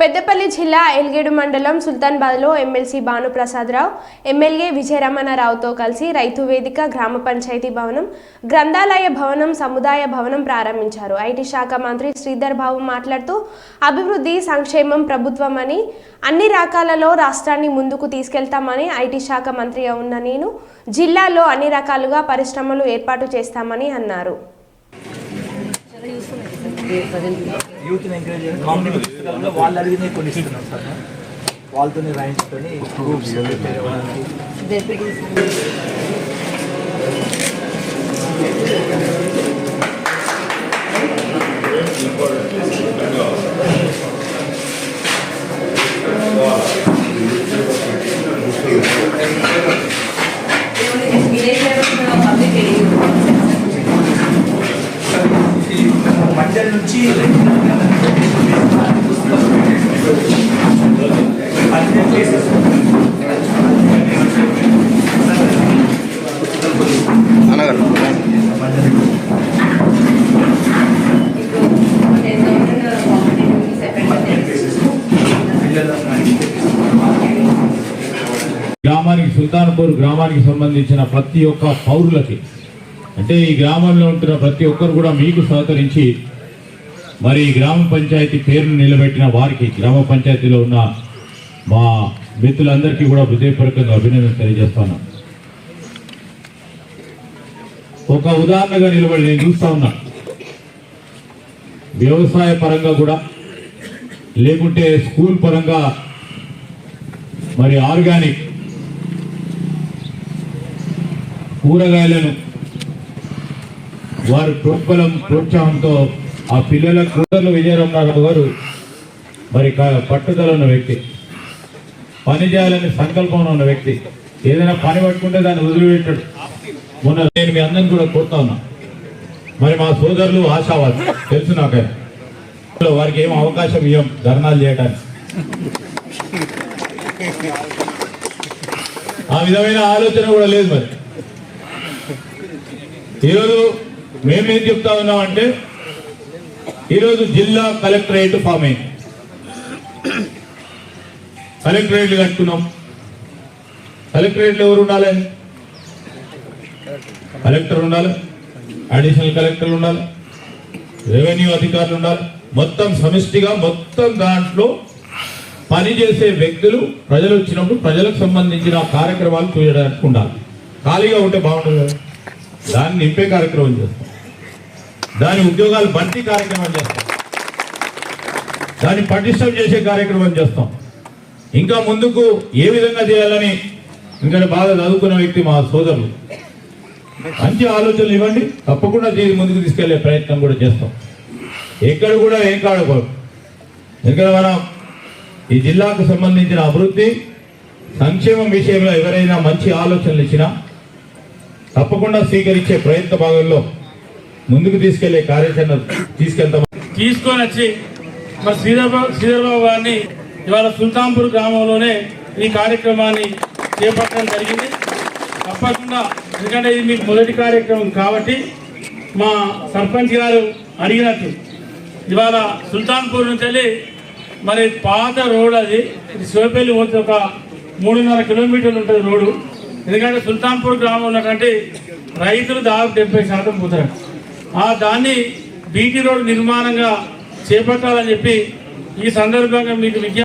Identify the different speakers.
Speaker 1: పెద్దపల్లి జిల్లా ఎల్గేడు మండలం సుల్తాన్బాద్లో ఎమ్మెల్సీ భానుప్రసాదరావు ఎమ్మెల్యే విజయరమణారావుతో కలిసి రైతు వేదిక గ్రామ పంచాయతీ భవనం గ్రంథాలయ భవనం సముదాయ భవనం ప్రారంభించారు. ఐటీ శాఖ మంత్రి శ్రీధర్ బాబు మాట్లాడుతూ అభివృద్ధి సంక్షేమం ప్రభుత్వమని అన్ని రకాలలో రాష్ట్రాన్ని ముందుకు తీసుకెళ్తామని ఐటీ శాఖ మంత్రిగా ఉన్న నేను జిల్లాలో అన్ని రకాలుగా పరిశ్రమలు ఏర్పాటు చేస్తామని అన్నారు.
Speaker 2: యూత్ ఎంకరేజ్ చేయడం కాంపిటేటివ్ పుస్తకాలలో వాళ్ళు అడిగినవి కొన్ని ఇస్తున్నాం సార్. వాళ్ళతోనే రాయించుకొని గ్రూప్స్ నుంచి
Speaker 3: గ్రామానికి సుల్తాన్పూర్ గ్రామానికి సంబంధించిన ప్రతి ఒక్క పౌరులకి అంటే ఈ గ్రామంలో ఉంటున్న ప్రతి ఒక్కరు కూడా మీకు సహకరించి మరి గ్రామ పంచాయతీ పేరును నిలబెట్టిన వారికి గ్రామ పంచాయతీలో ఉన్న మా మిత్రులందరికీ కూడా హృదయపూర్వకంగా అభినందన తెలియజేస్తాను. ఒక ఉదాహరణగా నిలబడి నేను చూస్తా ఉన్నా. వ్యవసాయ పరంగా కూడా లేకుంటే స్కూల్ పరంగా మరి ఆర్గానిక్ కూరగాయలను వారు ప్రోత్బలం ప్రోత్సాహంతో ఆ పిల్లల కూతుర్లు విజయరమణారావు గారు మరి పట్టుదల ఉన్న వ్యక్తి పని చేయాలని సంకల్పం ఉన్న వ్యక్తి ఏదైనా పని పట్టుకుంటే దాన్ని వదిలిపెట్టాడు. మొన్న నేను మీ అందరిని కూడా కోరుతా ఉన్నా. మరి మా సోదరులు ఆశావాది తెలుసు నాకు వారికి ఏం అవకాశం ఇవ్వం ధర్నాలు చేయడానికి ఆ విధమైన ఆలోచన కూడా లేదు మరి. ఈరోజు మేమేం చెప్తా ఉన్నామంటే ఈరోజు జిల్లా కలెక్టరేట్ ఫామ్ అయింది. కలెక్టరేట్లు కట్టుకున్నాం. కలెక్టరేట్లు ఎవరు ఉండాలి? కలెక్టర్ ఉండాలి అడిషనల్ కలెక్టర్ ఉండాలి రెవెన్యూ అధికారులు ఉండాలి. మొత్తం సమిష్టిగా మొత్తం దాంట్లో పనిచేసే వ్యక్తులు ప్రజలు వచ్చినప్పుడు ప్రజలకు సంబంధించిన కార్యక్రమాలు చేయడానికి ఉండాలి. ఖాళీగా ఉంటే బాగుంటుంది కదా. దాన్ని నింపే కార్యక్రమం చేస్తాం. దాని ఉద్యోగాలు భర్తీ కార్యక్రమం చేస్తాం. దాన్ని పటిష్టం చేసే కార్యక్రమం చేస్తాం. ఇంకా ముందుకు ఏ విధంగా చేయాలని ఇంకా బాగా చదువుకున్న వ్యక్తి మా సోదరులు. మంచి ఆలోచనలు ఇవ్వండి. తప్పకుండా దీన్ని ముందుకు తీసుకెళ్ళే ప్రయత్నం కూడా చేస్తాం. ఎక్కడ కూడా ఏం కాడకూడదు ఎందుకంటే మనం ఈ జిల్లాకు సంబంధించిన అభివృద్ధి సంక్షేమం విషయంలో ఎవరైనా మంచి ఆలోచనలు ఇచ్చినా తప్పకుండా స్వీకరించే ప్రయత్న భాగంలో ముందుకు తీసుకెళ్ళే కార్యాచరణ తీసుకెళ్తాం
Speaker 4: తీసుకొని వచ్చి మరి శ్రీధర్బాబు శ్రీధర్బాబు గారిని ఇవాళ సుల్తాంపూర్ గ్రామంలోనే ఈ కార్యక్రమాన్ని చేపట్టడం జరిగింది. తప్పకుండా ఎందుకంటే ఇది మీకు మొదటి కార్యక్రమం కాబట్టి మా సర్పంచ్ గారు అడిగినట్టు. ఇవాళ సుల్తాన్పూర్ నుంచి వెళ్ళి మరి పాత రోడ్ అది ఇది శివపల్లి పోతే ఒక మూడున్నర కిలోమీటర్లు ఉంటుంది రోడ్డు. ఎందుకంటే సుల్తాన్పూర్ గ్రామంలో ఉన్నటువంటి రైతులు దాదాపు డెబ్బై శాతం పోతారు. ఆ దాన్ని బీటీ రోడ్ నిర్మాణంగా చేపట్టాలని చెప్పి ఈ సందర్భంగా మీకు విజ్ఞప్తి